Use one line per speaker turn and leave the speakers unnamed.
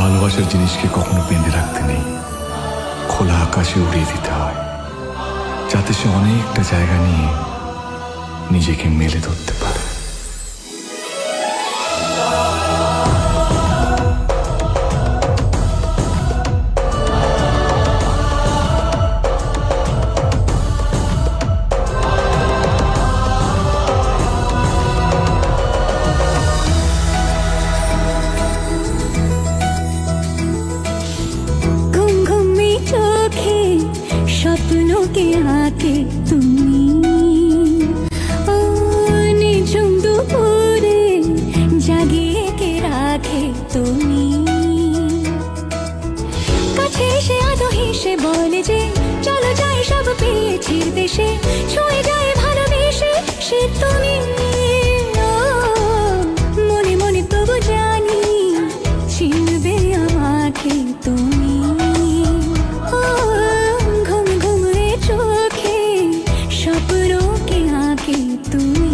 ভালোবাসার জিনিসকে কখনো বেঁধে রাখতে নেই। খোলা আকাশে উড়িয়ে দিতে হয়, যাতে সে অনেকটা জায়গা নিয়ে নিজেকে মেলে ধরতে পারে।
রাতে তুমি। নিঝুম দুপুরে জাগিয়ে কে রাখে তুমি। কাছে সে আজো হেসে বলে যে, চলো যাই সব পেয়েছি দেশে। কিন্তু তুমি?